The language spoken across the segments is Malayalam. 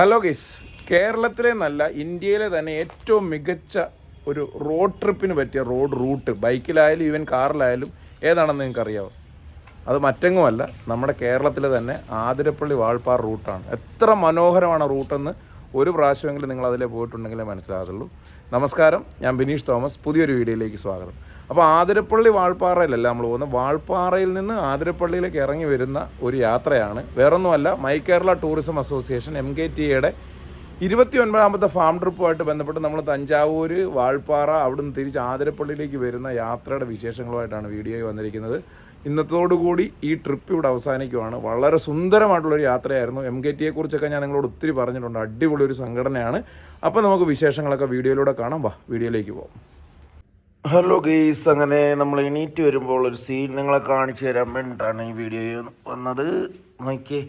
ഹലോ ഗൈസ് കേരളത്തിലെ നല്ല ഇന്ത്യയിലെ തന്നെ ഏറ്റവും മികച്ച ഒരു റോഡ് ട്രിപ്പിന് പറ്റിയ റോഡ് റൂട്ട് ബൈക്കിലായാലും ഈവൻ കാറിലായാലും ഏതാണെന്ന് നിങ്ങൾക്ക് അറിയാമോ അത് മറ്റെങ്ങുമല്ല നമ്മുടെ കേരളത്തിലെ തന്നെ ആതിരപ്പള്ളി വാൾപ്പാർ റൂട്ടാണ് എത്ര മനോഹരമാണ് റൂട്ടെന്ന് ഒരു പ്രാവശ്യമെങ്കിലും നിങ്ങൾ അതിലെ പോയിട്ടുണ്ടെങ്കിലേ മനസ്സിലാകത്തുള്ളൂ. നമസ്കാരം ഞാൻ ബിനീഷ് തോമസ്. പുതിയൊരു വീഡിയോയിലേക്ക് സ്വാഗതം. അപ്പോൾ ആതിരപ്പള്ളി വാൾപ്പാറയിലല്ല നമ്മൾ പോകുന്നത്. വാൾപ്പാറയിൽ നിന്ന് ആതിരപ്പള്ളിയിലേക്ക് ഇറങ്ങി വരുന്ന ഒരു യാത്രയാണ്. വേറൊന്നുമല്ല my Kerala tourism association M K T എയുടെ ഇരുപത്തി ഒൻപതാമത്തെ ഫാം ട്രിപ്പുമായിട്ട് ബന്ധപ്പെട്ട് നമ്മൾ തഞ്ചാവൂർ വാൾപ്പാറ അവിടുന്ന് തിരിച്ച് ആതിരപ്പള്ളിയിലേക്ക് വരുന്ന യാത്രയുടെ വിശേഷങ്ങളുമായിട്ടാണ് വീഡിയോയിൽ വന്നിരിക്കുന്നത്. ഇന്നത്തോടുകൂടി ഈ ട്രിപ്പ് ഇവിടെ അവസാനിക്കുവാണ്. വളരെ സുന്ദരമായിട്ടുള്ളൊരു യാത്രയായിരുന്നു. എം കെ ടിയെ കുറിച്ചൊക്കെ ഞാൻ നിങ്ങളോട് ഒത്തിരി പറഞ്ഞിട്ടുണ്ട്. അടിപൊളി ഒരു സംഘടനയാണ്. അപ്പോൾ നമുക്ക് വിശേഷങ്ങളൊക്കെ വീഡിയോയിലൂടെ കാണാം. വാ വീഡിയോയിലേക്ക് പോകാം ഹലോ ഗെയ്സ് അങ്ങനെ നമ്മൾ എണീറ്റ് വരുമ്പോൾ ഒരു സീൻ നിങ്ങളെ കാണിച്ചു തരാൻ വേണ്ടിയിട്ടാണ് ഈ വീഡിയോ വന്നത്. നോക്കി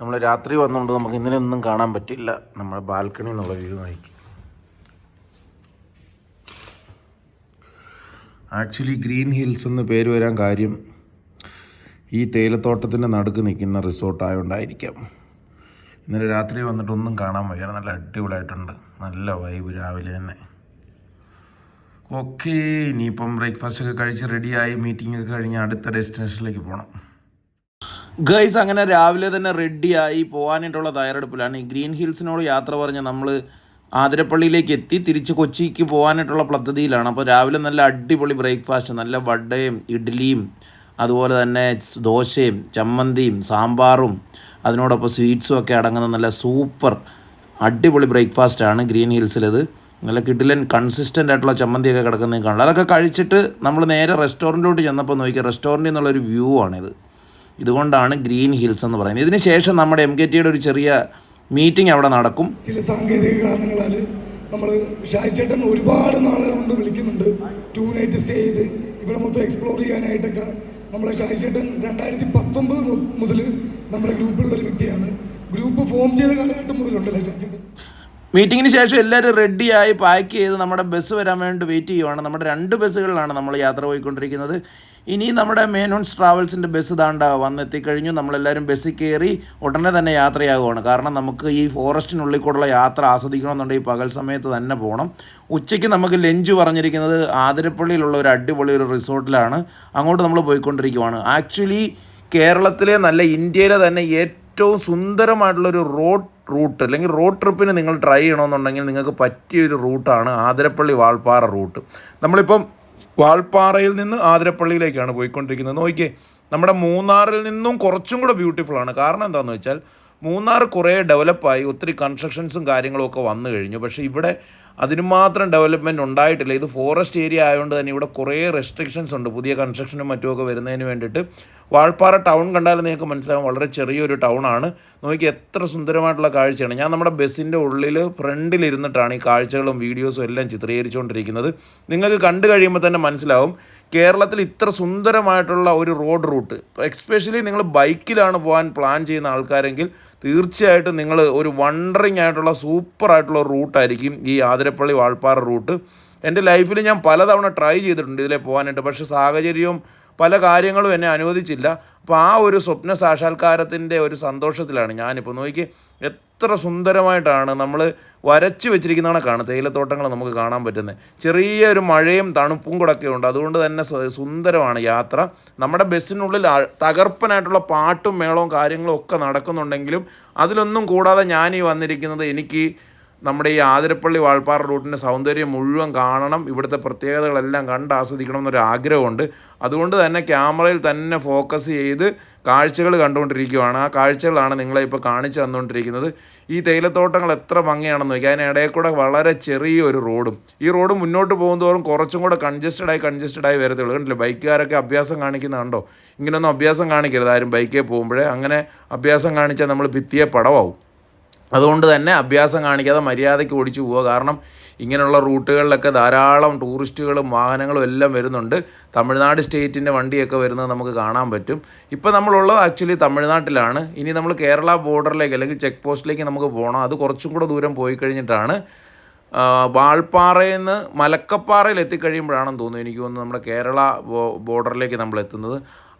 നമ്മൾ രാത്രി വന്നുകൊണ്ട് നമുക്ക് ഇന്നലെയൊന്നും കാണാൻ പറ്റില്ല. നമ്മുടെ ബാൽക്കണി എന്നുള്ള വ്യൂ നോക്കി. ആക്ച്വലി ഗ്രീൻ ഹിൽസ് എന്ന് പേര് വരാൻ കാര്യം ഈ തേയിലത്തോട്ടത്തിന്റെ നടുക്ക് നിൽക്കുന്ന റിസോർട്ടായതുകൊണ്ടായിരിക്കാം ഇന്നലെ രാത്രി വന്നിട്ടൊന്നും കാണാൻ വയ്യ. നല്ല അടിപൊളിയായിട്ടുണ്ട്. നല്ല വൈബ് രാവിലെ തന്നെ. ഓക്കെ ഇനിയിപ്പം ബ്രേക്ക്ഫാസ്റ്റ് ഒക്കെ കഴിച്ച് റെഡിയായി മീറ്റിംഗ് ഒക്കെ കഴിഞ്ഞ് അടുത്ത ഡെസ്റ്റിനേഷനിലേക്ക് പോകണം ഗൈസ് അങ്ങനെ രാവിലെ തന്നെ റെഡിയായി പോകാനായിട്ടുള്ള തയ്യാറെടുപ്പിലാണ്. ഈ ഗ്രീൻ ഹിൽസിനോട് യാത്ര പറഞ്ഞ് നമ്മൾ ആതിരപ്പള്ളിയിലേക്ക് എത്തി തിരിച്ച് കൊച്ചിക്ക് പോകാനായിട്ടുള്ള പദ്ധതിയിലാണ്. അപ്പോൾ രാവിലെ നല്ല അടിപൊളി ബ്രേക്ക്ഫാസ്റ്റ് നല്ല വടയും ഇഡ്ഡലിയും അതുപോലെ തന്നെ ദോശയും ചമ്മന്തിയും സാമ്പാറും അതിനോടൊപ്പം സ്വീറ്റ്സും ഒക്കെ അടങ്ങുന്ന നല്ല സൂപ്പർ അടിപൊളി ബ്രേക്ക്ഫാസ്റ്റാണ് ഗ്രീൻ ഹിൽസിലത്. നല്ല കിഡിലൻ കൺസിസ്റ്റന്റ് ആയിട്ടുള്ള ചമ്മന്തിയൊക്കെ കിടക്കുന്നത് കാണില്ല അതൊക്കെ കഴിച്ചിട്ട് നമ്മൾ നേരെ റെസ്റ്റോറന്റിലോട്ട് ചെന്നപ്പോൾ നോക്കിയാൽ റെസ്റ്റോറന്റിൽ നിന്നുള്ളൊരു വ്യൂ ആണിത്. ഇതുകൊണ്ടാണ് ഗ്രീൻ ഹിൽസ് എന്ന് പറയുന്നത്. ഇതിന് ശേഷം നമ്മുടെ എം കെ ടിയുടെ ഒരു ചെറിയ മീറ്റിംഗ് അവിടെ നടക്കും. ചില സാങ്കേതിക കാരണങ്ങളാൽ നമ്മൾ ഷായ്ചേട്ടൻ ഒരുപാട് നാളെ കൊണ്ട് വിളിക്കുന്നുണ്ട്. ടൂ നൈറ്റ് സ്റ്റേ ചെയ്ത് ഇവിടെ മൊത്തം എക്സ്പ്ലോർ ചെയ്യാനായിട്ടൊക്കെ. നമ്മളെ ഷായ്ചേട്ടൻ രണ്ടായിരത്തി പത്തൊമ്പത് മുതൽ നമ്മുടെ ഗ്രൂപ്പിലുള്ള ഒരു വ്യക്തിയാണ്. ഗ്രൂപ്പ് ഫോം ചെയ്ത കാലഘട്ടം മുതലുണ്ടല്ലോ ഷായ്ചേട്ടൻ മീറ്റിങ്ങിന് ശേഷം എല്ലാവരും റെഡിയായി പാക്ക് ചെയ്ത് നമ്മുടെ ബസ് വരാൻ വേണ്ടി വെയിറ്റ് ചെയ്യുവാണ്. നമ്മുടെ രണ്ട് ബസ്സുകളിലാണ് നമ്മൾ യാത്ര പോയിക്കൊണ്ടിരിക്കുന്നത്. ഇനി നമ്മുടെ മേനോൺസ് ട്രാവൽസിന്റെ ബസ് താണ്ട വന്നെത്തിക്കഴിഞ്ഞു. നമ്മളെല്ലാവരും ബസ്സിൽ കയറി ഉടനെ തന്നെ യാത്രയാകുവാണ്. കാരണം നമുക്ക് ഈ ഫോറസ്റ്റിനുള്ളിൽ കൂടെയുള്ള യാത്ര ആസ്വദിക്കണമെന്നുണ്ടെങ്കിൽ പകൽ സമയത്ത് തന്നെ പോകണം ഉച്ചയ്ക്ക് നമുക്ക് ലഞ്ച് പറഞ്ഞിരിക്കുന്നത് ആതിരപ്പള്ളിയിലുള്ള ഒരു അടിപൊളി ഒരു റിസോർട്ടിലാണ്. അങ്ങോട്ട് നമ്മൾ പോയിക്കൊണ്ടിരിക്കുവാണ്. ആക്ച്വലി കേരളത്തിലെ നല്ല ഇന്ത്യയിലെ തന്നെ ഏറ്റവും സുന്ദരമായിട്ടുള്ളൊരു റോഡ് റൂട്ട് അല്ലെങ്കിൽ റോഡ് ട്രിപ്പിന് നിങ്ങൾ ട്രൈ ചെയ്യണമെന്നുണ്ടെങ്കിൽ നിങ്ങൾക്ക് പറ്റിയൊരു റൂട്ടാണ് ആതിരപ്പള്ളി വാൾപ്പാറ റൂട്ട്. നമ്മളിപ്പം വാൾപ്പാറയിൽ നിന്ന് ആതിരപ്പള്ളിയിലേക്കാണ് പോയിക്കൊണ്ടിരിക്കുന്നത്. നോക്കിയേ നമ്മുടെ മൂന്നാറിൽ നിന്നും കുറച്ചും കൂടെ ബ്യൂട്ടിഫുൾ ആണ്. കാരണം എന്താണെന്ന് വെച്ചാൽ മൂന്നാർ കുറേ ഡെവലപ്പായി ഒത്തിരി കൺസ്ട്രക്ഷൻസും കാര്യങ്ങളും ഒക്കെ വന്നു കഴിഞ്ഞു. പക്ഷേ ഇവിടെ അതിന് മാത്രം ഡെവലപ്മെന്റ് ഉണ്ടായിട്ടില്ല. ഇത് ഫോറസ്റ്റ് ഏരിയ ആയതുകൊണ്ട് തന്നെ ഇവിടെ കുറേ റെസ്ട്രിക്ഷൻസ് ഉണ്ട്. പുതിയ കൺസ്ട്രക്ഷനും മറ്റുമൊക്കെ വരുന്നതിന് വേണ്ടിയിട്ട്. വാൾപ്പാറ ടൗൺ കണ്ടാൽ നിങ്ങൾക്ക് മനസ്സിലാകും വളരെ ചെറിയൊരു ടൗൺ ആണ്. നോക്കി എത്ര സുന്ദരമായിട്ടുള്ള കാഴ്ചയാണ്. ഞാൻ നമ്മുടെ ബസ്സിന്റെ ഉള്ളിൽ ഫ്രണ്ടിലിരുന്നിട്ടാണ് ഈ കാഴ്ചകളും വീഡിയോസും എല്ലാം ചിത്രീകരിച്ചുകൊണ്ടിരിക്കുന്നത്. നിങ്ങൾക്ക് കണ്ടു കഴിയുമ്പോൾ തന്നെ മനസ്സിലാവും കേരളത്തിൽ ഇത്ര സുന്ദരമായിട്ടുള്ള ഒരു റോഡ് റൂട്ട് എക്സ്പെഷ്യലി നിങ്ങൾ ബൈക്കിലാണ് പോകാൻ പ്ലാൻ ചെയ്യുന്ന ആൾക്കാരെങ്കിൽ തീർച്ചയായിട്ടും നിങ്ങൾ ഒരു വണ്ടറിങ് ആയിട്ടുള്ള സൂപ്പർ ആയിട്ടുള്ള റൂട്ടായിരിക്കും ഈ ആതിരപ്പള്ളി വാൾപ്പാറ റൂട്ട്. എന്റെ ലൈഫിൽ ഞാൻ പലതവണ ട്രൈ ചെയ്തിട്ടുണ്ട് ഇതിലെ പോകാനായിട്ട്. പക്ഷേ സാഹചര്യവും പല കാര്യങ്ങളും എന്നെ അനുവദിച്ചില്ല. അപ്പോൾ ആ ഒരു സ്വപ്ന സാക്ഷാത്കാരത്തിന്റെ ഒരു സന്തോഷത്തിലാണ് ഞാനിപ്പോൾ നോക്കി എത്ര സുന്ദരമായിട്ടാണ് നമ്മൾ വരച്ച് വെച്ചിരിക്കുന്ന കണക്കാണ് തേയിലത്തോട്ടങ്ങൾ നമുക്ക് കാണാൻ പറ്റുന്നത്. ചെറിയൊരു മഴയും തണുപ്പും കൂടെ ഒക്കെ ഉണ്ട്. അതുകൊണ്ട് തന്നെ സുന്ദരമാണ് യാത്ര. നമ്മുടെ ബസ്സിനുള്ളിൽ തകർപ്പനായിട്ടുള്ള പാട്ടും മേളവും കാര്യങ്ങളും ഒക്കെ നടക്കുന്നുണ്ടെങ്കിലും അതിലൊന്നും കൂടാതെ ഈ വന്നിരിക്കുന്നത് എനിക്ക് നമ്മുടെ ഈ ആതിരപ്പള്ളി വാൾപ്പാറ റൂട്ടിന്റെ സൗന്ദര്യം മുഴുവൻ കാണണം. ഇവിടുത്തെ പ്രത്യേകതകളെല്ലാം കണ്ട് ആസ്വദിക്കണം എന്നൊരു ആഗ്രഹമുണ്ട്. അതുകൊണ്ട് തന്നെ ക്യാമറയിൽ തന്നെ ഫോക്കസ് ചെയ്ത് കാഴ്ചകൾ കണ്ടുകൊണ്ടിരിക്കുകയാണ് ആ കാഴ്ചകളാണ് നിങ്ങളെ ഇപ്പോൾ കാണിച്ചു തന്നുകൊണ്ടിരിക്കുന്നത്. ഈ തേയിലത്തോട്ടങ്ങൾ എത്ര ഭംഗിയാണെന്ന് നോക്കി. അതിനിടയിൽ കൂടെ വളരെ ചെറിയ ഒരു റോഡും. ഈ റോഡ് മുന്നോട്ട് പോകുന്നതോറും കുറച്ചും കൂടെ കൺജസ്റ്റഡ് ആയി വരത്തുള്ളൂ. കണ്ടില്ലേ ബൈക്കുകാരൊക്കെ അഭ്യാസം കാണിക്കുന്ന കണ്ടോ ഇങ്ങനെയൊന്നും അഭ്യാസം കാണിക്കരുത് ആരും ബൈക്കിൽ പോകുമ്പോഴേ. അങ്ങനെ അഭ്യാസം കാണിച്ചാൽ നമ്മൾ ഭിത്തിയെ പടവാവും. അതുകൊണ്ട് തന്നെ അഭ്യാസം കാണിക്കാതെ മര്യാദയ്ക്ക് ഓടിച്ചു പോവുക. കാരണം ഇങ്ങനെയുള്ള റൂട്ടുകളിലൊക്കെ ധാരാളം ടൂറിസ്റ്റുകളും വാഹനങ്ങളും എല്ലാം വരുന്നുണ്ട്. തമിഴ്നാട് സ്റ്റേറ്റിന്റെ വണ്ടിയൊക്കെ വരുന്നത് നമുക്ക് കാണാൻ പറ്റും. ഇപ്പോൾ നമ്മളുള്ളത് ആക്ച്വലി തമിഴ്നാട്ടിലാണ്. ഇനി നമ്മൾ കേരള ബോർഡറിലേക്ക് അല്ലെങ്കിൽ ചെക്ക് പോസ്റ്റിലേക്ക് നമുക്ക് പോകണം. അത് കുറച്ചും കൂടെ ദൂരം പോയി കഴിഞ്ഞിട്ടാണ് വാൾപ്പാറയിൽ നിന്ന് മലക്കപ്പാറയിൽ എത്തിക്കഴിയുമ്പോഴാണെന്ന് തോന്നുന്നു എനിക്ക് തോന്നുന്നു നമ്മുടെ കേരള ബോർഡറിലേക്ക് നമ്മൾ എത്തുന്നത്.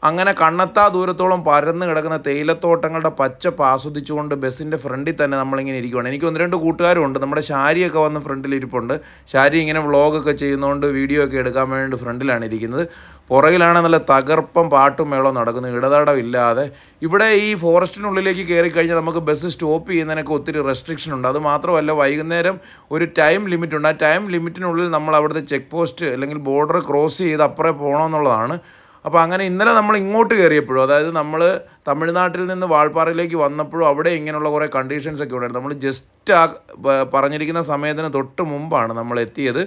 അങ്ങനെ കണ്ണത്താ ദൂരത്തോളം പരന്ന് കിടക്കുന്ന തേയിലത്തോട്ടങ്ങളുടെ പച്ചപ്പ് ആസ്വദിച്ചുകൊണ്ട് ബസ്സിന്റെ ഫ്രണ്ടിൽ തന്നെ നമ്മളിങ്ങനെ ഇരിക്കുകയാണ് എനിക്ക് ഒന്ന് രണ്ട് കൂട്ടുകാരുണ്ട്. നമ്മുടെ ശാരിയൊക്കെ വന്ന് ഫ്രണ്ടിൽ ഇരിപ്പുണ്ട്. ശാരി ഇങ്ങനെ വ്ളോഗൊക്കെ ചെയ്യുന്നതുകൊണ്ട് വീഡിയോ ഒക്കെ എടുക്കാൻ വേണ്ടി ഫ്രണ്ടിലാണ് ഇരിക്കുന്നത്. പുറകിലാണ് നല്ല തകർപ്പം പാട്ടും മേളവും നടക്കുന്നത്. ഇടതടമില്ലാതെ ഇവിടെ ഈ ഫോറസ്റ്റിനുള്ളിലേക്ക് കയറി കഴിഞ്ഞാൽ നമുക്ക് ബസ് സ്റ്റോപ്പ് ചെയ്യുന്നതിനൊക്കെ ഒത്തിരി റെസ്ട്രിക്ഷൻ ഉണ്ട്. അത് മാത്രമല്ല വൈകുന്നേരം ഒരു ടൈം ലിമിറ്റ് ഉണ്ട്. ആ ടൈം ലിമിറ്റിനുള്ളിൽ നമ്മൾ അവിടുത്തെ ചെക്ക് പോസ്റ്റ് അല്ലെങ്കിൽ ബോർഡർ ക്രോസ് ചെയ്ത് അപ്പുറം പോകണമെന്നുള്ളതാണ്. അപ്പോൾ അങ്ങനെ ഇന്നലെ നമ്മൾ ഇങ്ങോട്ട് കയറിയപ്പോഴും അതായത് നമ്മൾ തമിഴ്നാട്ടിൽ നിന്ന് വാൾപ്പാറയിലേക്ക് വന്നപ്പോഴും അവിടെ ഇങ്ങനെയുള്ള കുറേ കണ്ടീഷൻസ് ഒക്കെ ഉണ്ടായിരുന്നു. നമ്മൾ ജസ്റ്റ് ആ പറഞ്ഞിരിക്കുന്ന സമയത്തിന് തൊട്ട് മുമ്പാണ് നമ്മൾ എത്തിയത്.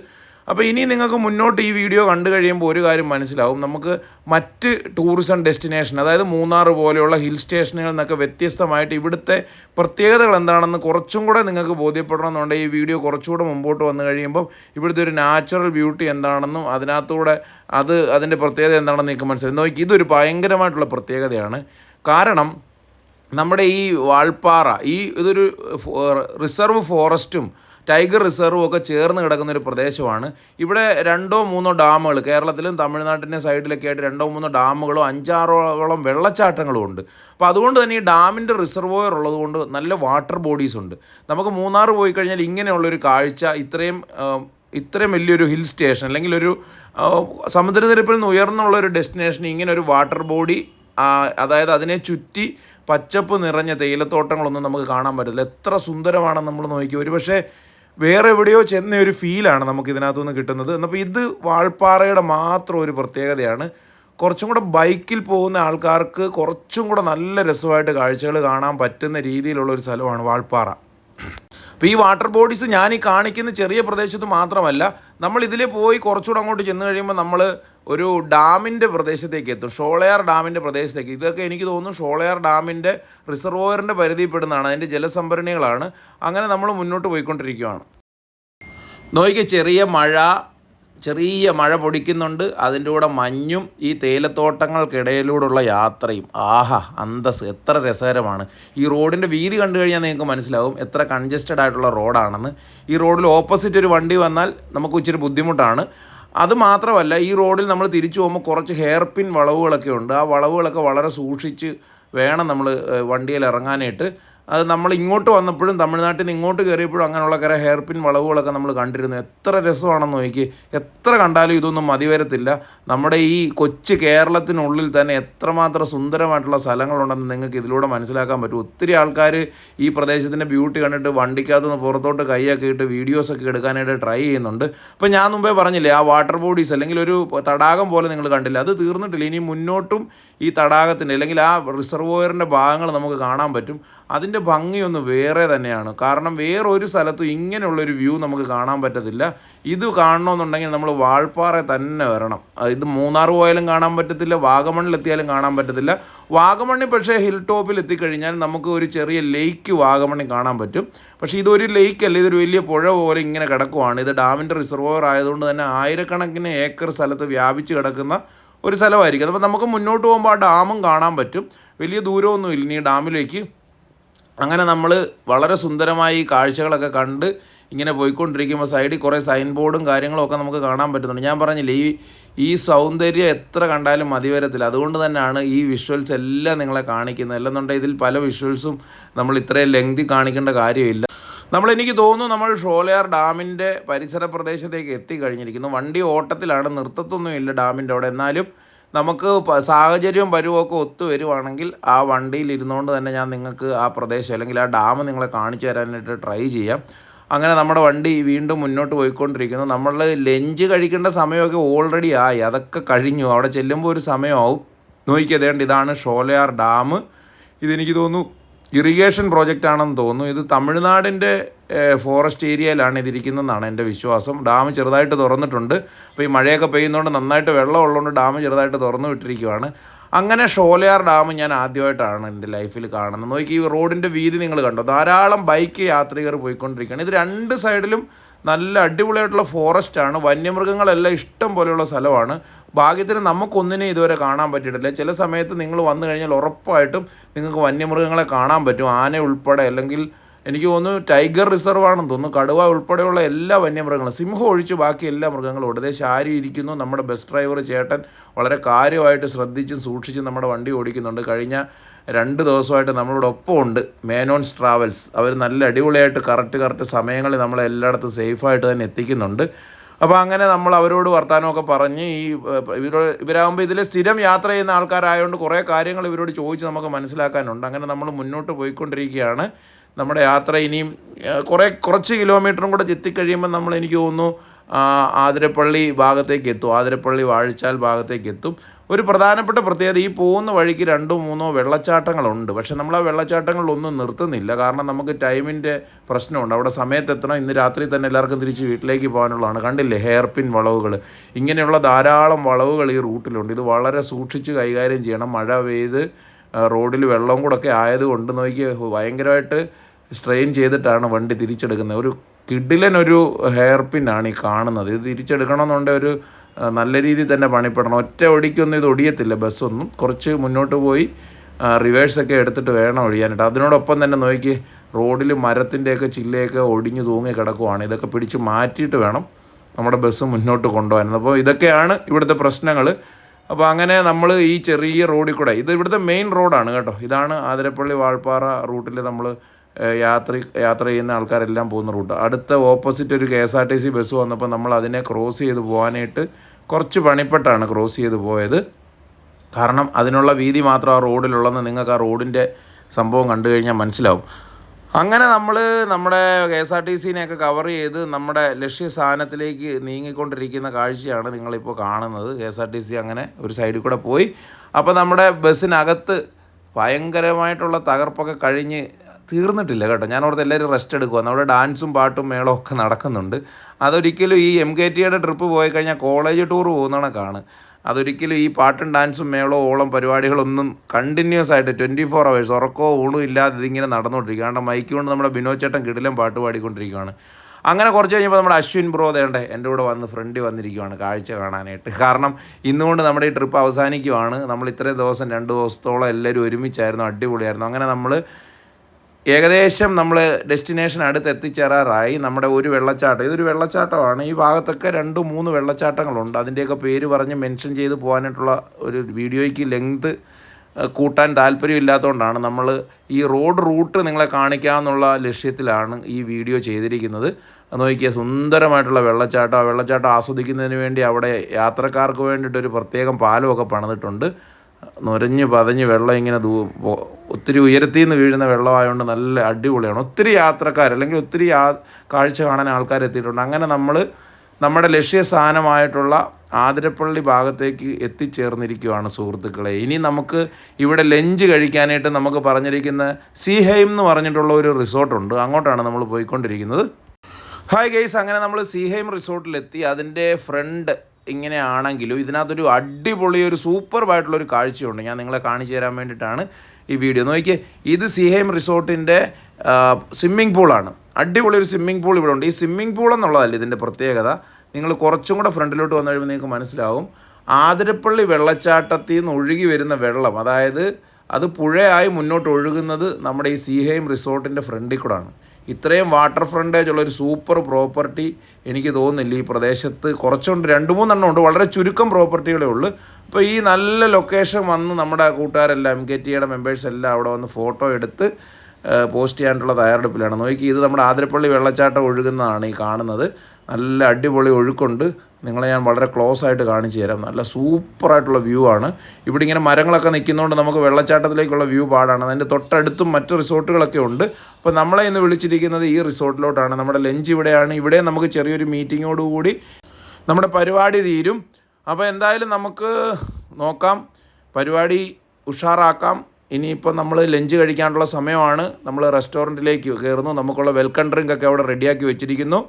അപ്പോൾ ഇനി നിങ്ങൾക്ക് മുന്നോട്ട് ഈ വീഡിയോ കണ്ടു കഴിയുമ്പോൾ ഒരു കാര്യം മനസ്സിലാവും. നമുക്ക് മറ്റ് ടൂറിസം ഡെസ്റ്റിനേഷൻ അതായത് മൂന്നാർ പോലെയുള്ള ഹിൽ സ്റ്റേഷനുകളിൽ നിന്നൊക്കെ വ്യത്യസ്തമായിട്ട് ഇവിടുത്തെ പ്രത്യേകതകൾ എന്താണെന്ന് കുറച്ചും കൂടെ നിങ്ങൾക്ക് ബോധ്യപ്പെടണമെന്നുണ്ടെങ്കിൽ ഈ വീഡിയോ കുറച്ചുകൂടെ മുമ്പോട്ട് വന്നു കഴിയുമ്പോൾ ഇവിടുത്തെ ഒരു നാച്ചുറൽ ബ്യൂട്ടി എന്താണെന്നും അതിനകത്തൂടെ അത് അതിന്റെ പ്രത്യേകത എന്താണെന്ന് നിങ്ങൾക്ക് മനസ്സിലായി നോക്കി ഇതൊരു ഭയങ്കരമായിട്ടുള്ള പ്രത്യേകതയാണ്. കാരണം നമ്മുടെ ഈ വാൾപ്പാറ ഈ ഇതൊരു റിസർവ് ഫോറസ്റ്റും ടൈഗർ റിസർവും ഒക്കെ ചേർന്ന് കിടക്കുന്ന ഒരു പ്രദേശമാണ്. ഇവിടെ രണ്ടോ മൂന്നോ ഡാമുകൾ കേരളത്തിലും തമിഴ്നാട്ടിന്റെ സൈഡിലൊക്കെ ആയിട്ട് രണ്ടോ മൂന്നോ ഡാമുകളും അഞ്ചാറോളം വെള്ളച്ചാട്ടങ്ങളും ഉണ്ട്. അപ്പോൾ അതുകൊണ്ട് തന്നെ ഈ ഡാമിന്റെ റിസർവോയർ ഉള്ളതുകൊണ്ട് നല്ല വാട്ടർ ബോഡീസ് ഉണ്ട്. നമുക്ക് മൂന്നാർ പോയി കഴിഞ്ഞാൽ ഇങ്ങനെയുള്ളൊരു കാഴ്ച ഇത്രയും ഇത്രയും വലിയൊരു ഹിൽ സ്റ്റേഷൻ അല്ലെങ്കിൽ ഒരു സമുദ്രനിരപ്പിൽ നിന്ന് ഉയർന്നുള്ള ഒരു ഡെസ്റ്റിനേഷൻ ഇങ്ങനെ ഒരു വാട്ടർ ബോഡി അതായത് അതിനെ ചുറ്റി പച്ചപ്പ് നിറഞ്ഞ തേയിലത്തോട്ടങ്ങളൊന്നും നമുക്ക് കാണാൻ പറ്റില്ല എത്ര സുന്ദരമാണെന്ന് നമ്മൾ നോക്കി ഒരുപക്ഷെ വേറെ എവിടെയോ ചെന്ന ഒരു ഫീലാണ് നമുക്ക് ഇതിനകത്തു നിന്ന് കിട്ടുന്നത്. എന്നപ്പോൾ ഇത് വാൾപ്പാറയുടെ മാത്രം ഒരു പ്രത്യേകതയാണ്. കുറച്ചും കൂടെ ബൈക്കിൽ പോകുന്ന ആൾക്കാർക്ക് കുറച്ചും കൂടെ നല്ല രസമായിട്ട് കാഴ്ചകൾ കാണാൻ പറ്റുന്ന രീതിയിലുള്ള ഒരു സ്ഥലമാണ് വാൾപ്പാറ. അപ്പോൾ ഈ വാട്ടർ ബോഡീസ് ഞാൻ ഈ കാണിക്കുന്ന ചെറിയ പ്രദേശത്ത് മാത്രമല്ല നമ്മൾ ഇതിൽ പോയി കുറച്ചുകൂടെ അങ്ങോട്ട് ചെന്ന് കഴിയുമ്പോൾ നമ്മൾ ഒരു ഡാമിന്റെ പ്രദേശത്തേക്ക് എത്തും. ഷോളയാർ ഡാമിന്റെ പ്രദേശത്തേക്ക്. ഇതൊക്കെ എനിക്ക് തോന്നുന്നു ഷോളയാർ ഡാമിന്റെ റിസർവോയറിന്റെ പരിധിപ്പെടുന്നതാണ് അതിന്റെ ജലസംഭരണികളാണ്. അങ്ങനെ നമ്മൾ മുന്നോട്ട് പോയിക്കൊണ്ടിരിക്കുകയാണ്. നോക്കിയ ചെറിയ മഴ ചെറിയ മഴ പൊടിക്കുന്നുണ്ട്. അതിന്റെ കൂടെ മഞ്ഞും ഈ തേയിലത്തോട്ടങ്ങൾക്കിടയിലൂടെയുള്ള യാത്രയും. ആഹാ അന്തസ് എത്ര രസകരമാണ്. ഈ റോഡിന്റെ വീതി കണ്ടു കഴിഞ്ഞാൽ നിങ്ങൾക്ക് മനസ്സിലാവും എത്ര കൺജസ്റ്റഡ് ആയിട്ടുള്ള റോഡാണെന്ന്. ഈ റോഡിൽ ഓപ്പോസിറ്റ് ഒരു വണ്ടി വന്നാൽ നമുക്ക് ഇച്ചിരി ബുദ്ധിമുട്ടാണ്. അത് മാത്രമല്ല ഈ റോഡിൽ നമ്മൾ തിരിച്ചു പോകുമ്പോൾ കുറച്ച് ഹെയർ പിൻ വളവുകളൊക്കെ ഉണ്ട്. ആ വളവുകളൊക്കെ വളരെ സൂക്ഷിച്ച് വേണം നമ്മൾ വണ്ടിയിൽ ഇറങ്ങാനായിട്ട്. അത് നമ്മൾ ഇങ്ങോട്ട് വന്നപ്പോഴും തമിഴ്നാട്ടിൽ നിന്ന് ഇങ്ങോട്ട് കയറിയപ്പോഴും അങ്ങനെയുള്ള കുറേ ഹെയർ പിൻ വളവുകളൊക്കെ നമ്മൾ കണ്ടിരുന്നു. എത്ര രസമാണെന്ന് നോക്കി എത്ര കണ്ടാലും ഇതൊന്നും മതി വരത്തില്ല നമ്മുടെ ഈ കൊച്ചു കേരളത്തിനുള്ളിൽ തന്നെ എത്രമാത്രം സുന്ദരമായിട്ടുള്ള സ്ഥലങ്ങളുണ്ടെന്ന് നിങ്ങൾക്ക് ഇതിലൂടെ മനസ്സിലാക്കാൻ പറ്റും. ഒത്തിരി ആൾക്കാർ ഈ പ്രദേശത്തിന്റെ ബ്യൂട്ടി കണ്ടിട്ട് വണ്ടിക്കകത്ത് നിന്ന് പുറത്തോട്ട് കൈയൊക്കെ ഇട്ട് വീഡിയോസൊക്കെ എടുക്കാനായിട്ട് ട്രൈ ചെയ്യുന്നുണ്ട്. അപ്പോൾ ഞാൻ മുമ്പേ പറഞ്ഞില്ലേ ആ വാട്ടർ ബോഡീസ് അല്ലെങ്കിൽ ഒരു തടാകം പോലെ നിങ്ങൾ കണ്ടില്ല അത് തീർന്നിട്ടില്ല. ഇനി മുന്നോട്ടും ഈ തടാകത്തിന്റെ അല്ലെങ്കിൽ ആ റിസർവോയറിന്റെ ഭാഗങ്ങൾ നമുക്ക് കാണാൻ പറ്റും. അതിന്റെ ഭംഗിയൊന്ന് വേറെ തന്നെയാണ്. കാരണം വേറെ ഒരു സ്ഥലത്തും ഇങ്ങനെയുള്ളൊരു വ്യൂ നമുക്ക് കാണാൻ പറ്റത്തില്ല. ഇത് കാണണമെന്നുണ്ടെങ്കിൽ നമ്മൾ വാൾപ്പാറ തന്നെ വരണം. ഇത് മൂന്നാർ പോയാലും കാണാൻ പറ്റത്തില്ല വാഗമണ്ണിലെത്തിയാലും കാണാൻ പറ്റത്തില്ല. വാഗമണ്ണിൽ പക്ഷേ ഹിൽ ടോപ്പിൽ എത്തിക്കഴിഞ്ഞാൽ നമുക്ക് ഒരു ചെറിയ ലേക്ക് വാഗമണ്ണി കാണാൻ പറ്റും. പക്ഷേ ഇതൊരു ലേക്കല്ല ഇതൊരു വലിയ പുഴ പോലെ ഇങ്ങനെ കിടക്കുവാണ്. ഇത് ഡാമിന്റെ റിസർവോയർ ആയതുകൊണ്ട് തന്നെ ആയിരക്കണക്കിന് ഏക്കർ സ്ഥലത്ത് വ്യാപിച്ച് കിടക്കുന്ന ഒരു സ്ഥലമായിരിക്കും. അപ്പോൾ നമുക്ക് മുന്നോട്ട് പോകുമ്പോൾ ആ ഡാമും കാണാൻ പറ്റും. വലിയ ദൂരമൊന്നുമില്ല. ഇനി ഡാമിലേക്ക് അങ്ങനെ നമ്മൾ വളരെ സുന്ദരമായി കാഴ്ചകളൊക്കെ കണ്ട് ഇങ്ങനെ പോയിക്കൊണ്ടിരിക്കുമ്പോൾ സൈഡിൽ കുറേ സൈൻ ബോർഡും കാര്യങ്ങളൊക്കെ നമുക്ക് കാണാൻ പറ്റുന്നുണ്ട്. ഞാൻ പറഞ്ഞില്ലേ ഈ ഈ സൗന്ദര്യം എത്ര കണ്ടാലും മതി വരത്തില്ല അതുകൊണ്ട് തന്നെയാണ് ഈ വിഷ്വൽസ് എല്ലാം നിങ്ങളെ കാണിക്കുന്നത്. അല്ലെന്നുണ്ടെങ്കിൽ ഇതിൽ പല വിഷ്വൽസും നമ്മൾ ഇത്രയും ലെങ്തി കാണിക്കേണ്ട കാര്യമില്ല. നമ്മൾ എനിക്ക് തോന്നുന്നു നമ്മൾ ഷോലയാർ ഡാമിന്റെ പരിസര പ്രദേശത്തേക്ക് എത്തിക്കഴിഞ്ഞിരിക്കുന്നു. വണ്ടി ഓട്ടത്തിലാണ് നൃത്തത്തൊന്നുമില്ല ഡാമിന്റെ അവിടെ. എന്നാലും നമുക്ക് സാഹചര്യം സാഹചര്യവും പരുവമൊക്കെ ഒത്തു വരുവാണെങ്കിൽ ആ വണ്ടിയിൽ ഇരുന്നുകൊണ്ട് തന്നെ ഞാൻ നിങ്ങൾക്ക് ആ പ്രദേശം അല്ലെങ്കിൽ ആ ഡാം നിങ്ങളെ കാണിച്ചു തരാനായിട്ട് ട്രൈ ചെയ്യാം. അങ്ങനെ നമ്മുടെ വണ്ടി വീണ്ടും മുന്നോട്ട് പോയിക്കൊണ്ടിരിക്കുന്നു. നമ്മൾ ലഞ്ച് കഴിക്കേണ്ട സമയമൊക്കെ ഓൾറെഡി ആയി. അതൊക്കെ കഴിഞ്ഞു. അവിടെ ചെല്ലുമ്പോൾ ഒരു സമയമാവും. നോക്കിയതേണ്ട ഇതാണ് ഷോലയാർ ഡാം. ഇതെനിക്ക് തോന്നുന്നു ഇറിഗേഷൻ പ്രോജക്റ്റ് ആണെന്ന് തോന്നുന്നു. ഇത് തമിഴ്നാടിന്റെ ഫോറസ്റ്റ് ഏരിയയിലാണ് ഇതിരിക്കുന്നതെന്നാണ് എന്റെ വിശ്വാസം. ഡാം ചെറുതായിട്ട് തുറന്നിട്ടുണ്ട്. അപ്പോൾ ഈ മഴയൊക്കെ പെയ്യുന്നതുകൊണ്ട് നന്നായിട്ട് വെള്ളം ഉള്ളതുകൊണ്ട് ഡാം ചെറുതായിട്ട് തുറന്നു വിട്ടിരിക്കുവാണ്. അങ്ങനെ ഷോലയാർ ഡാം ഞാൻ ആദ്യമായിട്ടാണ് എന്റെ ലൈഫിൽ കാണുന്നത്. നോക്കി ഈ റോഡിന്റെ വീതി നിങ്ങൾ കണ്ടോ? ധാരാളം ബൈക്ക് യാത്രികർ പോയിക്കൊണ്ടിരിക്കുകയാണ്. ഇത് രണ്ട് സൈഡിലും നല്ല അടിപൊളിയായിട്ടുള്ള ഫോറസ്റ്റ് ആണ്. വന്യമൃഗങ്ങളെല്ലാം ഇഷ്ടം പോലെയുള്ള സ്ഥലമാണ്. ഭാഗ്യത്തിന് നമുക്കൊന്നിനെ ഇതുവരെ കാണാൻ പറ്റിയിട്ടില്ല. ചില സമയത്ത് നിങ്ങൾ വന്നു കഴിഞ്ഞാൽ ഉറപ്പായിട്ടും നിങ്ങൾക്ക് വന്യമൃഗങ്ങളെ കാണാൻ പറ്റും. ആന ഉൾപ്പെടെ അല്ലെങ്കിൽ എനിക്ക് തോന്നുന്നു ടൈഗർ റിസർവ് ആണെന്ന് തോന്നുന്നു. കടുവ ഉൾപ്പെടെയുള്ള എല്ലാ വന്യമൃഗങ്ങളും സിംഹം ഒഴിച്ച് ബാക്കി എല്ലാ മൃഗങ്ങളും ഉണ്ട് ദേശം ആരും ഇരിക്കുന്നു. നമ്മുടെ ബസ് ഡ്രൈവർ ചേട്ടൻ വളരെ കാര്യമായിട്ട് ശ്രദ്ധിച്ചും സൂക്ഷിച്ചും നമ്മുടെ വണ്ടി ഓടിക്കുന്നുണ്ട്. കഴിഞ്ഞ രണ്ട് ദിവസമായിട്ട് നമ്മളോട് ഒപ്പമുണ്ട് മേനോൺസ് ട്രാവൽസ്. അവർ നല്ല അടിപൊളിയായിട്ട് കറക്റ്റ് കറക്റ്റ് സമയങ്ങളിൽ നമ്മളെ എല്ലായിടത്തും സേഫായിട്ട് തന്നെ എത്തിക്കുന്നുണ്ട്. അപ്പോൾ അങ്ങനെ നമ്മൾ അവരോട് വർത്തമാനമൊക്കെ പറഞ്ഞ് ഈ ഇവരോട് ഇവരാകുമ്പോൾ ഇതിൽ സ്ഥിരം യാത്ര ചെയ്യുന്ന ആൾക്കാരായതുകൊണ്ട് കുറേ കാര്യങ്ങൾ ഇവരോട് ചോദിച്ച് നമുക്ക് മനസ്സിലാക്കാനുണ്ട്. അങ്ങനെ നമ്മൾ മുന്നോട്ട് പോയിക്കൊണ്ടിരിക്കുകയാണ്. നമ്മുടെ യാത്ര ഇനിയും കുറേ കുറച്ച് കിലോമീറ്ററും കൂടെ ചെത്തിക്കഴിയുമ്പോൾ നമ്മൾ എനിക്ക് തോന്നുന്നു ആതിരപ്പള്ളി ഭാഗത്തേക്ക് എത്തും. ആതിരപ്പള്ളി വാഴിച്ചാൽ ഭാഗത്തേക്ക് എത്തും. ഒരു പ്രധാനപ്പെട്ട പ്രത്യേകത ഈ പോകുന്ന വഴിക്ക് രണ്ടോ മൂന്നോ വെള്ളച്ചാട്ടങ്ങളുണ്ട്. പക്ഷെ നമ്മൾ ആ വെള്ളച്ചാട്ടങ്ങളിലൊന്നും നിർത്തുന്നില്ല. കാരണം നമുക്ക് ടൈമിന്റെ പ്രശ്നമുണ്ട്. അവിടെ സമയത്തെത്തണം ഇന്ന് രാത്രി തന്നെ എല്ലാവർക്കും തിരിച്ച് വീട്ടിലേക്ക് പോകാനുള്ളതാണ്. കണ്ടില്ലേ? ഹെയർ പിൻ വളവുകൾ. ഇങ്ങനെയുള്ള ധാരാളം വളവുകൾ ഈ റൂട്ടിലുണ്ട്. ഇത് വളരെ സൂക്ഷിച്ച് കൈകാര്യം ചെയ്യണം. മഴ പെയ്ത് റോഡിൽ വെള്ളം കൂടെ ഒക്കെ ആയതുകൊണ്ട് നോക്കി ഭയങ്കരമായിട്ട് സ്ട്രെയിൻ ചെയ്തിട്ടാണ് വണ്ടി തിരിച്ചെടുക്കുന്നത്. ഒരു കിഡിലനൊരു ഹെയർ പിന്നാണ് ഈ കാണുന്നത്. ഇത് തിരിച്ചെടുക്കണമെന്നുണ്ടെങ്കിൽ ഒരു നല്ല രീതിയിൽ തന്നെ പണിപ്പെടണം. ഒറ്റ ഒടിക്കൊന്നും ഇത് ഒടിയത്തില്ല ബസ്സൊന്നും. കുറച്ച് മുന്നോട്ട് പോയി റിവേഴ്സൊക്കെ എടുത്തിട്ട് വേണം ഒഴിയാനായിട്ട്. അതിനോടൊപ്പം തന്നെ നോക്കി റോഡിൽ മരത്തിന്റെയൊക്കെ ചില്ലയൊക്കെ ഒടിഞ്ഞു തൂങ്ങി കിടക്കുവാണ്. ഇതൊക്കെ പിടിച്ച് മാറ്റിയിട്ട് വേണം നമ്മുടെ ബസ് മുന്നോട്ട് കൊണ്ടുപോകാൻ. അപ്പോൾ ഇതൊക്കെയാണ് ഇവിടുത്തെ പ്രശ്നങ്ങൾ അപ്പോൾ അങ്ങനെ നമ്മൾ ഈ ചെറിയ റോഡിൽ കൂടെ ഇത് ഇവിടുത്തെ മെയിൻ റോഡാണ് കേട്ടോ. ഇതാണ് ആതിരപ്പള്ളി വാൾപ്പാറ റൂട്ടിൽ നമ്മൾ യാത്ര യാത്ര ചെയ്യുന്ന ആൾക്കാരെല്ലാം പോകുന്ന റൂട്ട്. അടുത്ത ഓപ്പോസിറ്റ് ഒരു K S R T C bus വന്നപ്പോൾ നമ്മൾ അതിനെ ക്രോസ് ചെയ്ത് പോകാനായിട്ട് കുറച്ച് പണിപ്പെട്ടാണ് ക്രോസ് ചെയ്ത് പോയത്. കാരണം അതിനുള്ള വീതി മാത്രം ആ റോഡിലുള്ളതെന്ന് നിങ്ങൾക്ക് ആ റോഡിന്റെ സംഭവം കണ്ടു കഴിഞ്ഞാൽ മനസ്സിലാവും. അങ്ങനെ നമ്മൾ നമ്മുടെ കെ എസ് ആർ ടി സിനെയൊക്കെ കവർ ചെയ്ത് നമ്മുടെ ലക്ഷ്യസ്ഥാനത്തിലേക്ക് നീങ്ങിക്കൊണ്ടിരിക്കുന്ന കാഴ്ചയാണ് നിങ്ങളിപ്പോൾ കാണുന്നത്. K S R T C അങ്ങനെ ഒരു സൈഡിൽ കൂടെ പോയി. അപ്പോൾ നമ്മുടെ ബസ്സിനകത്ത് ഭയങ്കരമായിട്ടുള്ള തകർപ്പൊക്കെ കഴിഞ്ഞ് തീർന്നിട്ടില്ല കേട്ടോ. ഞാൻ ഓർത്ത് എല്ലാവരും റെസ്റ്റ് എടുക്കുക നമ്മുടെ ഡാൻസും പാട്ടും മേളവും ഒക്കെ നടക്കുന്നുണ്ട്. അതൊരിക്കലും ഈ എം കെ ടിയുടെ ട്രിപ്പ് പോയി കഴിഞ്ഞാൽ കോളേജ് ടൂർ പോകുന്നതാണ് അതൊരിക്കലും ഈ പാട്ടും ഡാൻസും മേളോ ഓളം പരിപാടികളൊന്നും കണ്ടിന്യൂസ് ആയിട്ട് ട്വന്റി ഫോർ അവേഴ്സ് ഉറക്കോ ഊണും ഇല്ലാതെ ഇതിങ്ങനെ നടന്നുകൊണ്ടിരിക്കുക. കാരണം മൈക്ക് കൊണ്ട് നമ്മുടെ ബിനോദ് ചേട്ടൻ കിടിലം പാട്ട് പാടിക്കൊണ്ടിരിക്കുകയാണ് അങ്ങനെ കുറച്ച് കഴിഞ്ഞപ്പോൾ നമ്മുടെ അശ്വിൻ ബ്രോ ദേണ്ടേ എന്റെ കൂടെ വന്ന് ഫ്രണ്ട് വന്നിരിക്കുകയാണ് കാഴ്ച കാണാനായിട്ട്. കാരണം ഇന്നുകൊണ്ട് നമ്മുടെ ഈ ട്രിപ്പ് അവസാനിക്കുവാണ്. നമ്മൾ ഇത്രയും ദിവസം രണ്ട് ദിവസത്തോളം എല്ലാവരും ഒരുമിച്ചായിരുന്നു അടിപൊളിയായിരുന്നു. അങ്ങനെ നമ്മൾ ഏകദേശം നമ്മൾ ഡെസ്റ്റിനേഷൻ അടുത്ത് എത്തിച്ചേരാറായി. നമ്മുടെ ഒരു വെള്ളച്ചാട്ടം. ഇതൊരു വെള്ളച്ചാട്ടമാണ്. ഈ ഭാഗത്തൊക്കെ രണ്ട് മൂന്ന് വെള്ളച്ചാട്ടങ്ങളുണ്ട്. അതിന്റെയൊക്കെ പേര് പറഞ്ഞ് മെൻഷൻ ചെയ്ത് പോകാനായിട്ടുള്ള ഒരു വീഡിയോയ്ക്ക് ലെങ്ത് കൂട്ടാൻ താല്പര്യമില്ലാത്തതുകൊണ്ടാണ് നമ്മൾ ഈ റോഡ് റൂട്ട് നിങ്ങളെ കാണിക്കാമെന്നുള്ള ലക്ഷ്യത്തിലാണ് ഈ വീഡിയോ ചെയ്തിരിക്കുന്നത്. നോക്കിയാൽ സുന്ദരമായിട്ടുള്ള വെള്ളച്ചാട്ടം. ആ വെള്ളച്ചാട്ടം ആസ്വദിക്കുന്നതിന് വേണ്ടി അവിടെ യാത്രക്കാർക്ക് വേണ്ടിയിട്ട് ഒരു പ്രത്യേകം പാലമൊക്കെ പണിതിട്ടുണ്ട്. നുരഞ്ഞ് പതഞ്ഞ് വെള്ളം ഇങ്ങനെ ദൂ ഒത്തിരി ഉയരത്തിൽ നിന്ന് വീഴുന്ന വെള്ളമായതുകൊണ്ട് നല്ല അടിപൊളിയാണ്. ഒത്തിരി യാത്രക്കാർ അല്ലെങ്കിൽ ഒത്തിരി യാ കാഴ്ച കാണാൻ ആൾക്കാർ എത്തിയിട്ടുണ്ട്. അങ്ങനെ നമ്മൾ നമ്മുടെ ലക്ഷ്യസ്ഥാനമായിട്ടുള്ള ആതിരപ്പള്ളി ഭാഗത്തേക്ക് എത്തിച്ചേർന്നിരിക്കുകയാണ് സുഹൃത്തുക്കളെ. ഇനി നമുക്ക് ഇവിടെ ലഞ്ച് കഴിക്കാനായിട്ട് നമുക്ക് പറഞ്ഞിരിക്കുന്ന സീഹൈം എന്ന് പറഞ്ഞിട്ടുള്ള ഒരു റിസോർട്ടുണ്ട്. അങ്ങോട്ടാണ് നമ്മൾ പോയിക്കൊണ്ടിരിക്കുന്നത്. ഹായ് ഗെയ്സ് അങ്ങനെ നമ്മൾ സീഹൈം റിസോർട്ടിലെത്തി. അതിന്റെ ഫ്രണ്ട് ഇങ്ങനെയാണെങ്കിലും ഇതിനകത്തൊരു അടിപൊളി ഒരു സൂപ്പർബായിട്ടുള്ള ഒരു കാഴ്ചയുണ്ട്. ഞാൻ നിങ്ങളെ കാണിച്ചു തരാൻ വേണ്ടിയിട്ടാണ് ഈ വീഡിയോ. നോക്കിയേ ഇത് സിഹേം റിസോർട്ടിന്റെ സ്വിമ്മിംഗ് പൂളാണ്. അടിപൊളി ഒരു സ്വിമ്മിംഗ് പൂൾ ഇവിടെ ഉണ്ട്. ഈ സ്വിമ്മിംഗ് പൂൾ എന്നുള്ളതല്ല ഇതിന്റെ പ്രത്യേകത. നിങ്ങൾ കുറച്ചും കൂടെ ഫ്രണ്ടിലോട്ട് വന്നു കഴിയുമ്പോൾ നിങ്ങൾക്ക് മനസ്സിലാവും. ആതിരപ്പള്ളി വെള്ളച്ചാട്ടത്തിൽ നിന്ന് ഒഴുകി വരുന്ന വെള്ളം അതായത് അത് പുഴയായി മുന്നോട്ട് ഒഴുകുന്നത് നമ്മുടെ ഈ സിഹേം റിസോർട്ടിന്റെ ഫ്രണ്ടിൽ കൂടാണ്. ഇത്രയും വാട്ടർ ഫ്രണ്ടേജ് ഉള്ള ഒരു സൂപ്പർ പ്രോപ്പർട്ടി എനിക്ക് തോന്നുന്നില്ല ഈ പ്രദേശത്ത്. കുറച്ചുകൊണ്ട് രണ്ട് മൂന്നെണ്ണം ഉണ്ട്. വളരെ ചുരുക്കം പ്രോപ്പർട്ടികളേ ഉള്ളൂ. അപ്പോൾ ഈ നല്ല ലൊക്കേഷൻ വന്ന് നമ്മുടെ കൂട്ടുകാരെല്ലാം എം കെ ടിയുടെ മെമ്പേഴ്സ് എല്ലാം അവിടെ വന്ന് ഫോട്ടോ എടുത്ത് പോസ്റ്റ് ചെയ്യാനുള്ള തയ്യാറെടുപ്പിലാണ്. നോക്കി ഇത് നമ്മുടെ ആതിരപ്പള്ളി വെള്ളച്ചാട്ടം ഒഴുകുന്നതാണ് ഈ കാണുന്നത്. നല്ല അടിപൊളി ഒഴുക്കുണ്ട്. നിങ്ങളെ ഞാൻ വളരെ ക്ലോസ് ആയിട്ട് കാണിച്ചു തരാം. നല്ല സൂപ്പറായിട്ടുള്ള വ്യൂ ആണ്. ഇവിടെ ഇങ്ങനെ മരങ്ങളൊക്കെ നിൽക്കുന്നതുകൊണ്ട് നമുക്ക് വെള്ളച്ചാട്ടത്തിലേക്കുള്ള വ്യൂ പാടാണ്. അതിന്റെ തൊട്ടടുത്തും മറ്റ് റിസോർട്ടുകളൊക്കെ ഉണ്ട്. അപ്പോൾ നമ്മളെ ഇന്ന് വിളിച്ചിരിക്കുന്നത് ഈ റിസോർട്ടിലോട്ടാണ്. നമ്മുടെ ലഞ്ച് ഇവിടെയാണ്. ഇവിടെ നമുക്ക് ചെറിയൊരു മീറ്റിങ്ങോടുകൂടി നമ്മുടെ പരിപാടി തീരും. അപ്പോൾ എന്തായാലും നമുക്ക് നോക്കാം. പരിപാടി ഉഷാറാക്കാം. ഇനിയിപ്പോൾ നമ്മൾ ലഞ്ച് കഴിക്കാനുള്ള സമയമാണ്. നമ്മൾ റെസ്റ്റോറന്റിലേക്ക് കയറുന്നു നമുക്കുള്ള വെൽക്കം ഡ്രിങ്ക് ഒക്കെ അവിടെ റെഡിയാക്കി വെച്ചിരിക്കുന്നു.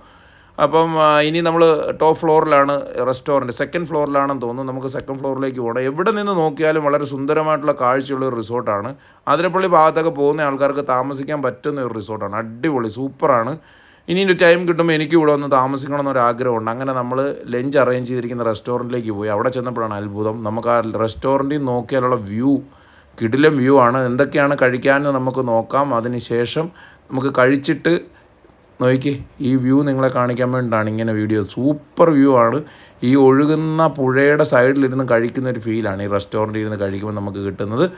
അപ്പം ഇനി നമ്മൾ ടോപ്പ് ഫ്ലോറിലാണ് റെസ്റ്റോറന്റ്. സെക്കൻഡ് ഫ്ലോറിലാണെന്ന് തോന്നുന്നു. നമുക്ക് സെക്കൻഡ് ഫ്ലോറിലേക്ക് പോകണം. എവിടെ നിന്ന് നോക്കിയാലും വളരെ സുന്ദരമായിട്ടുള്ള കാഴ്ചയുള്ള ഒരു റിസോർട്ടാണ്. അതിരപ്പള്ളി ഭാഗത്തൊക്കെ പോകുന്ന ആൾക്കാർക്ക് താമസിക്കാൻ പറ്റുന്ന ഒരു റിസോർട്ടാണ്. അടിപൊളി സൂപ്പറാണ്. ഇനി ഒരു ടൈം കിട്ടുമ്പോൾ എനിക്ക് ഇവിടെ ഒന്ന് താമസിക്കണം എന്നൊരു ആഗ്രഹമുണ്ട്. അങ്ങനെ നമ്മൾ ലഞ്ച് അറേഞ്ച് ചെയ്തിരിക്കുന്ന റെസ്റ്റോറന്റിലേക്ക് പോയി. അവിടെ ചെന്നപ്പോഴാണ് അത്ഭുതം. നമുക്ക് ആ റെസ്റ്റോറന്റിൽ നോക്കിയാലുള്ള വ്യൂ കിടിലം വ്യൂ ആണ്. എന്തൊക്കെയാണ് കഴിക്കാമെന്ന് നമുക്ക് നോക്കാം. അതിന് ശേഷം നമുക്ക് കഴിച്ചിട്ട് നോക്കി ഈ വ്യൂ നിങ്ങളെ കാണിക്കാൻ വേണ്ടിയിട്ടാണ് ഇങ്ങനെ വീഡിയോ. സൂപ്പർ വ്യൂ ആണ്. ഈ ഒഴുകുന്ന പുഴയുടെ സൈഡിലിരുന്ന് കഴിക്കുന്ന ഒരു ഫീലാണ് ഈ റെസ്റ്റോറന്റിൽ ഇരുന്ന് കഴിക്കുമ്പോൾ നമുക്ക് കിട്ടുന്നത്.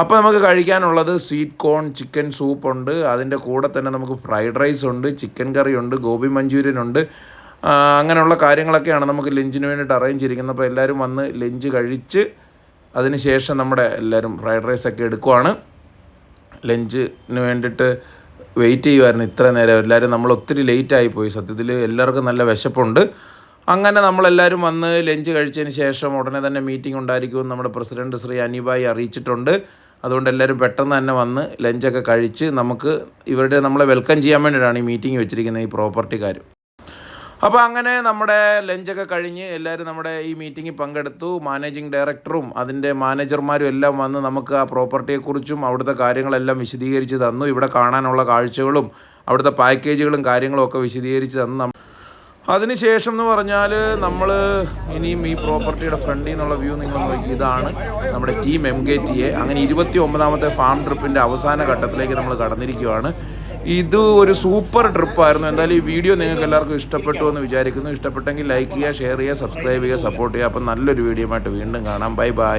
അപ്പോൾ നമുക്ക് കഴിക്കാനുള്ളത് സ്വീറ്റ് കോൺ ചിക്കൻ സൂപ്പ് ഉണ്ട്. അതിന്റെ കൂടെ തന്നെ നമുക്ക് ഫ്രൈഡ് റൈസ് ഉണ്ട് ചിക്കൻ കറി ഉണ്ട് ഗോബി മഞ്ചൂരിയൻ ഉണ്ട്. അങ്ങനെയുള്ള കാര്യങ്ങളൊക്കെയാണ് നമുക്ക് ലഞ്ചിന് വേണ്ടിയിട്ട് അറേഞ്ച് ചെയ്തിരിക്കുന്നത്. അപ്പോൾ എല്ലാവരും വന്ന് ലഞ്ച് കഴിച്ച് അതിന് ശേഷം നമ്മുടെ എല്ലാവരും ഫ്രൈഡ് റൈസ് ഒക്കെ എടുക്കുവാണ്. ലഞ്ചിന് വേണ്ടിയിട്ട് വെയിറ്റ് ചെയ്യുമായിരുന്നു ഇത്ര നേരം. എല്ലാവരും നമ്മൾ ഒത്തിരി ലേറ്റ് പോയി. സത്യത്തിൽ എല്ലാവർക്കും നല്ല വിശപ്പുണ്ട്. അങ്ങനെ നമ്മളെല്ലാവരും വന്ന് ലഞ്ച് കഴിച്ചതിന് ശേഷം ഉടനെ തന്നെ മീറ്റിംഗ് ഉണ്ടായിരിക്കുമെന്ന് നമ്മുടെ പ്രസിഡന്റ് ശ്രീ അനിബായി അറിയിച്ചിട്ടുണ്ട്. അതുകൊണ്ട് എല്ലാവരും പെട്ടെന്ന് തന്നെ വന്ന് ലഞ്ചൊക്കെ കഴിച്ച് നമുക്ക് ഇവരുടെ നമ്മളെ വെൽക്കം ചെയ്യാൻ വേണ്ടിയിട്ടാണ് ഈ മീറ്റിംഗ് വെച്ചിരിക്കുന്നത് ഈ പ്രോപ്പർട്ടിക്കാർ അപ്പോൾ അങ്ങനെ നമ്മുടെ ലഞ്ചൊക്കെ കഴിഞ്ഞ് എല്ലാവരും നമ്മുടെ ഈ മീറ്റിങ്ങിൽ പങ്കെടുത്തു. മാനേജിങ് ഡയറക്ടറും അതിന്റെ മാനേജർമാരും എല്ലാം വന്ന് നമുക്ക് ആ പ്രോപ്പർട്ടിയെക്കുറിച്ചും അവിടുത്തെ കാര്യങ്ങളെല്ലാം വിശദീകരിച്ച് തന്നു. ഇവിടെ കാണാനുള്ള കാഴ്ചകളും അവിടുത്തെ പാക്കേജുകളും കാര്യങ്ങളും ഒക്കെ വിശദീകരിച്ച് തന്നു. അതിനുശേഷം എന്ന് പറഞ്ഞാൽ നമ്മൾ ഇനിയും ഈ പ്രോപ്പർട്ടിയുടെ ഫ്രണ്ടിൽ നിന്നുള്ള വ്യൂ നിങ്ങൾ നോക്കി. ഇതാണ് നമ്മുടെ team M K T A അങ്ങനെ ഇരുപത്തി ഒമ്പതാമത്തെ ഫാം ട്രിപ്പിന്റെ അവസാന ഘട്ടത്തിലേക്ക് നമ്മൾ കടന്നിരിക്കുകയാണ് ഇത് ഒരു സൂപ്പർ ട്രിപ്പായിരുന്നു. എന്തായാലും ഈ വീഡിയോ നിങ്ങൾക്ക് എല്ലാവർക്കും ഇഷ്ടപ്പെട്ടു എന്ന് വിചാരിക്കുന്നു. ഇഷ്ടപ്പെട്ടെങ്കിൽ ലൈക്ക് ചെയ്യുക ഷെയർ ചെയ്യുക സബ്സ്ക്രൈബ് ചെയ്യുക സപ്പോർട്ട് ചെയ്യുക. അപ്പം നല്ലൊരു വീഡിയോ ആയിട്ട് വീണ്ടും കാണാം. Bye bye